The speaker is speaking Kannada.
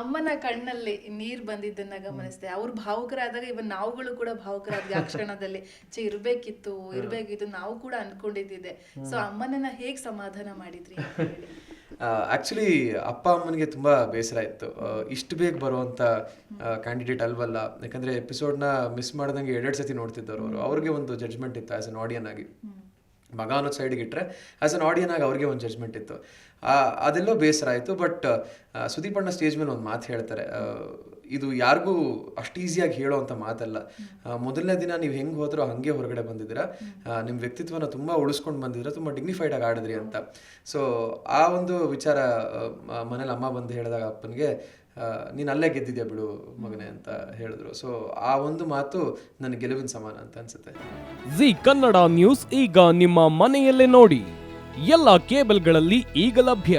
ಅಮ್ಮನ ಕಣ್ಣಲ್ಲಿ ನೀರ್ ಬಂದಿದ್ದನ್ನ ಗಮನಿಸಿದೆ. ಅವ್ರು ಭಾವುಕರಾದಾಗ ಇವನ್ ನಾವುಗಳು ಕೂಡ ಭಾವುಕರಾದ್ವಿ. ಆ ಕ್ಷಣದಲ್ಲಿ ಚೆ ಇರ್ಬೇಕಿತ್ತು ಇರ್ಬೇಕಿತ್ತು ನಾವು ಕೂಡ ಅನ್ಕೊಂಡಿದ್ದಿದೆ ಸೊ ಅಮ್ಮನನ್ನ ಹೇಗ್ ಸಮಾಧಾನ ಮಾಡಿದ್ರಿ ಆಕ್ಚುಲಿ. ಅಪ್ಪ ಅಮ್ಮನಿಗೆ ತುಂಬ ಬೇಸರ ಇತ್ತು. ಇಷ್ಟು ಬೇಗ ಬರುವಂತ ಕ್ಯಾಂಡಿಡೇಟ್ ಅಲ್ವಲ್ಲ. ಎಪಿಸೋಡ್ ಎಪಿಸೋಡ್ನ ಮಿಸ್ ಮಾಡ್ದಂಗೆ ಎರಡೆರಡು ಸತಿ ನೋಡ್ತಿದ್ದವರು ಅವರು. ಅವ್ರಿಗೆ ಒಂದು ಜಡ್ಜ್ಮೆಂಟ್ ಇತ್ತು ಆಸ್ ಅನ್ ಆಡಿಯನ್ ಆಗಿ. ಮಗ ಅನ್ನೋದು ಸೈಡ್ಗೆ ಇಟ್ಟರೆ ಆ್ಯಸ್ ಅನ್ ಆಡಿಯನ್ ಆಗಿ ಅವ್ರಿಗೆ ಒಂದು ಜಡ್ಜ್ಮೆಂಟ್ ಇತ್ತು. ಅದೆಲ್ಲೋ ಬೇಸರ ಆಯಿತು ಬಟ್ ಸುದೀಪ್ ಸ್ಟೇಜ್ ಮೇಲೆ ಒಂದು ಮಾತು ಹೇಳ್ತಾರೆ ಇದು ಯಾರಿಗೂ ಅಷ್ಟು ಈಸಿಯಾಗಿ ಹೇಳೋ ಅಂತ ಮಾತಲ್ಲ. ಮೊದಲನೇ ದಿನ ನೀವು ಹೆಂಗೆ ಹೋದ್ರೋ ಹಾಗೆ ಹೊರಗಡೆ ಬಂದಿದ್ದೀರಾ. ನಿಮ್ಮ ವ್ಯಕ್ತಿತ್ವನ ತುಂಬ ಉಳಿಸ್ಕೊಂಡು ಬಂದಿದ್ರೆ ತುಂಬ ಡಿಗ್ನಿಫೈಡ್ ಆಗಿ ಆಡಿದ್ರಿ ಅಂತ. ಸೊ ಆ ಒಂದು ವಿಚಾರ ಮನೇಲಿ ಅಮ್ಮ ಬಂದು ಹೇಳಿದಾಗ ಅಪ್ಪನಿಗೆ ನೀನು ಅಲ್ಲೇ ಗೆದ್ದಿದ್ಯಾ ಬಿಡು ಮಗನೇ ಅಂತ ಹೇಳಿದ್ರು. ಸೊ ಆ ಒಂದು ಮಾತು ನನ್ನ ಗೆಲುವಿನ ಸಮಾನ ಅಂತ ಅನ್ಸುತ್ತೆ. ಜಿ ಕನ್ನಡ ನ್ಯೂಸ್ ಈಗ ನಿಮ್ಮ ಮನೆಯಲ್ಲೇ ನೋಡಿ. ಎಲ್ಲ ಕೇಬಲ್ಗಳಲ್ಲಿ ಈಗ ಲಭ್ಯ.